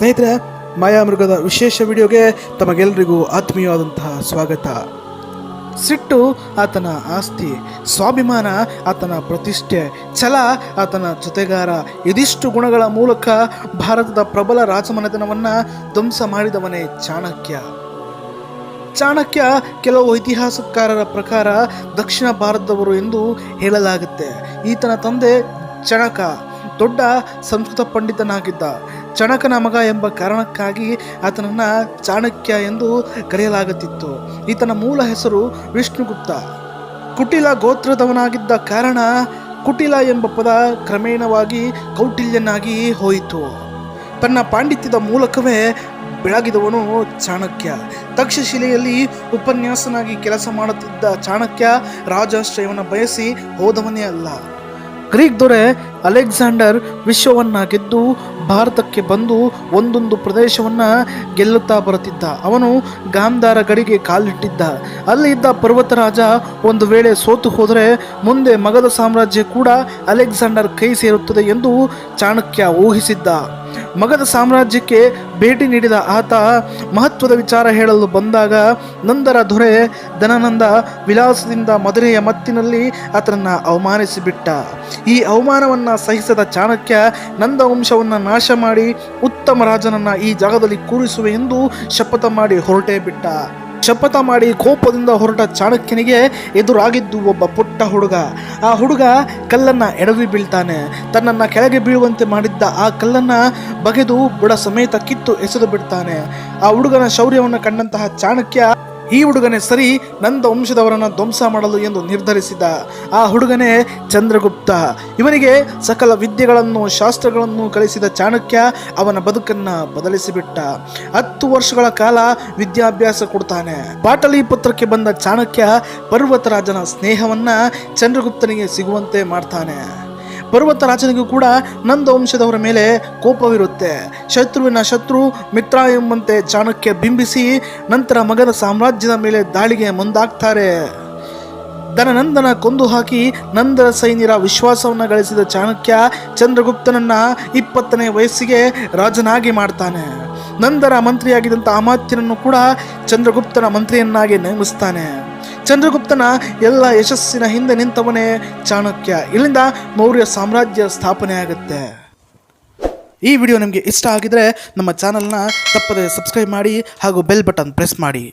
ಸ್ನೇಹಿತರೆ, ಮಾಯಾಮೃಗದ ವಿಶೇಷ ವಿಡಿಯೋಗೆ ತಮಗೆಲ್ಲರಿಗೂ ಆತ್ಮೀಯವಾದಂತಹ ಸ್ವಾಗತ. ಸಿಟ್ಟು ಆತನ ಆಸ್ತಿ, ಸ್ವಾಭಿಮಾನ ಆತನ ಪ್ರತಿಷ್ಠೆ, ಛಲ ಆತನ ಜೊತೆಗಾರ, ಇದಿಷ್ಟು ಗುಣಗಳ ಮೂಲಕ ಭಾರತದ ಪ್ರಬಲ ರಾಜಮನೆತನವನ್ನು ಧ್ವಂಸ ಮಾಡಿದವನೇ ಚಾಣಕ್ಯ. ಚಾಣಕ್ಯ ಕೆಲವು ಇತಿಹಾಸಕಾರರ ಪ್ರಕಾರ ದಕ್ಷಿಣ ಭಾರತದವರು ಎಂದು ಹೇಳಲಾಗುತ್ತೆ. ಈತನ ತಂದೆ ಚಣಕ. ದೊಡ್ಡ ಸಂಸ್ಕೃತ ಪಂಡಿತನಾಗಿದ್ದ ಚಣಕನ ಮಗ ಎಂಬ ಕಾರಣಕ್ಕಾಗಿ ಆತನನ್ನು ಚಾಣಕ್ಯ ಎಂದು ಕರೆಯಲಾಗುತ್ತಿತ್ತು. ಈತನ ಮೂಲ ಹೆಸರು ವಿಷ್ಣುಗುಪ್ತ. ಕುಟಿಲ ಗೋತ್ರದವನಾಗಿದ್ದ ಕಾರಣ ಕುಟಿಲ ಎಂಬ ಪದ ಕ್ರಮೇಣವಾಗಿ ಕೌಟಿಲ್ಯನಾಗಿ ಹೋಯಿತು. ತನ್ನ ಪಾಂಡಿತ್ಯದ ಮೂಲಕವೇ ಬೆಳಗಿದವನು ಚಾಣಕ್ಯ. ತಕ್ಷಶಿಲೆಯಲ್ಲಿ ಉಪನ್ಯಾಸನಾಗಿ ಕೆಲಸ ಮಾಡುತ್ತಿದ್ದ ಚಾಣಕ್ಯ ರಾಜಾಶ್ರಯವನ್ನು ಬಯಸಿ ಹೋದವನೇ ಅಲ್ಲ. ಗ್ರೀಕ್ ದೊರೆ ಅಲೆಕ್ಸಾಂಡರ್ ವಿಶ್ವವನ್ನ ಗೆದ್ದು ಭಾರತಕ್ಕೆ ಬಂದು ಒಂದೊಂದು ಪ್ರದೇಶವನ್ನ ಗೆಲ್ಲುತ್ತಾ ಬರುತ್ತಿದ್ದ. ಅವನು ಗಾಂಧಾರ ಗಡಿಗೆ ಕಾಲಿಟ್ಟಿದ್ದ. ಅಲ್ಲಿ ಇದ್ದ ಪರ್ವತರಾಜ ಒಂದು ವೇಳೆ ಸೋತು ಹೋದರೆ ಮುಂದೆ ಮಗಧ ಸಾಮ್ರಾಜ್ಯ ಕೂಡ ಅಲೆಕ್ಸಾಂಡರ್ ಕೈ ಸೇರುತ್ತದೆ ಎಂದು ಚಾಣಕ್ಯ ಊಹಿಸಿದ್ದ. ಮಗಧ ಸಾಮ್ರಾಜ್ಯಕ್ಕೆ ಭೇಟಿ ನೀಡಿದ ಆತ ಮಹತ್ವದ ವಿಚಾರ ಹೇಳಲು ಬಂದಾಗ ನಂದರ ದೊರೆ ದನಾನಂದ ವಿಲಾಸದಿಂದ ಮದುರೆಯ ಮತ್ತಿನಲ್ಲಿ ಆತನನ್ನು ಅವಮಾನಿಸಿಬಿಟ್ಟ. ಈ ಅವಮಾನವನ್ನು ಸಹಿಸದ ಚಾಣಕ್ಯ ನಂದ ವಂಶವನ್ನು ನಾಶ ಮಾಡಿ ಉತ್ತಮ ರಾಜನನ್ನು ಈ ಜಾಗದಲ್ಲಿ ಕೂರಿಸುವೆ ಎಂದು ಶಪಥ ಮಾಡಿ ಹೊರಟೇ ಬಿಟ್ಟ. ಶಪಥ ಮಾಡಿ ಕೋಪದಿಂದ ಹೊರಟ ಚಾಣಕ್ಯನಿಗೆ ಎದುರಾಗಿದ್ದು ಒಬ್ಬ ಪುಟ್ಟ ಹುಡುಗ. ಆ ಹುಡುಗ ಕಲ್ಲನ್ನು ಎಡವಿ ಬೀಳ್ತಾನೆ. ತನ್ನನ್ನು ಕೆಳಗೆ ಬೀಳುವಂತೆ ಮಾಡಿದ್ದ ಆ ಕಲ್ಲನ್ನು ಬಗೆದು ಬುಡ ಸಮೇತ ಕಿತ್ತು ಎಸೆದು ಬಿಡ್ತಾನೆ. ಆ ಹುಡುಗನ ಶೌರ್ಯವನ್ನು ಕಂಡಂತಹ ಚಾಣಕ್ಯ ಈ ಹುಡುಗನೇ ಸರಿ, ನಂದ ವಂಶದವರನ್ನ ಧ್ವಂಸ ಮಾಡಲು ಎಂದು ನಿರ್ಧರಿಸಿದ. ಆ ಹುಡುಗನೇ ಚಂದ್ರಗುಪ್ತ. ಇವನಿಗೆ ಸಕಲ ವಿದ್ಯೆಗಳನ್ನು, ಶಾಸ್ತ್ರಗಳನ್ನು ಕಲಿಸಿದ ಚಾಣಕ್ಯ ಅವನ ಬದುಕನ್ನ ಬದಲಿಸಿಬಿಟ್ಟ. ಹತ್ತು ವರ್ಷಗಳ ಕಾಲ ವಿದ್ಯಾಭ್ಯಾಸ ಕೊಡ್ತಾನೆ. ಪಾಟಲಿಪುತ್ರಕ್ಕೆ ಬಂದ ಚಾಣಕ್ಯ ಪರ್ವತರಾಜನ ಸ್ನೇಹವನ್ನು ಚಂದ್ರಗುಪ್ತನಿಗೆ ಸಿಗುವಂತೆ ಮಾಡ್ತಾನೆ. ಪರ್ವತ ರಾಜನಿಗೂ ಕೂಡ ನಂದ ವಂಶದವರ ಮೇಲೆ ಕೋಪವಿರುತ್ತೆ. ಶತ್ರುವಿನ ಶತ್ರು ಮಿತ್ರ ಎಂಬಂತೆ ಚಾಣಕ್ಯ ಬಿಂಬಿಸಿ ನಂತರ ಮಗನ ಸಾಮ್ರಾಜ್ಯದ ಮೇಲೆ ದಾಳಿಗೆ ಮುಂದಾಗ್ತಾರೆ. ದನನಂದನ ಕೊಂದು ಹಾಕಿ ನಂದರ ಸೈನ್ಯರ ವಿಶ್ವಾಸವನ್ನು ಗಳಿಸಿದ ಚಾಣಕ್ಯ ಚಂದ್ರಗುಪ್ತನನ್ನ ಇಪ್ಪತ್ತನೇ ವಯಸ್ಸಿಗೆ ರಾಜನಾಗಿ ಮಾಡ್ತಾನೆ. ನಂದರ ಮಂತ್ರಿಯಾಗಿದ್ದಂಥ ಅಮಾತ್ಯನನ್ನು ಕೂಡ ಚಂದ್ರಗುಪ್ತನ ಮಂತ್ರಿಯನ್ನಾಗಿ ನೇಮಿಸ್ತಾನೆ. ಚಂದ್ರಗುಪ್ತನ ಎಲ್ಲ ಯಶಸ್ಸಿನ ಹಿಂದೆ ನಿಂತವನೇ ಚಾಣಕ್ಯ. ಇಲ್ಲಿಂದ ಮೌರ್ಯ ಸಾಮ್ರಾಜ್ಯ ಸ್ಥಾಪನೆ ಆಗುತ್ತೆ. ಈ ವಿಡಿಯೋ ನಿಮಗೆ ಇಷ್ಟ ಆಗಿದ್ರೆ ನಮ್ಮ ಚಾನಲ್ನ ತಪ್ಪದೆ ಸಬ್ಸ್ಕ್ರೈಬ್ ಮಾಡಿ ಹಾಗೂ ಬೆಲ್ ಬಟನ್ ಪ್ರೆಸ್ ಮಾಡಿ.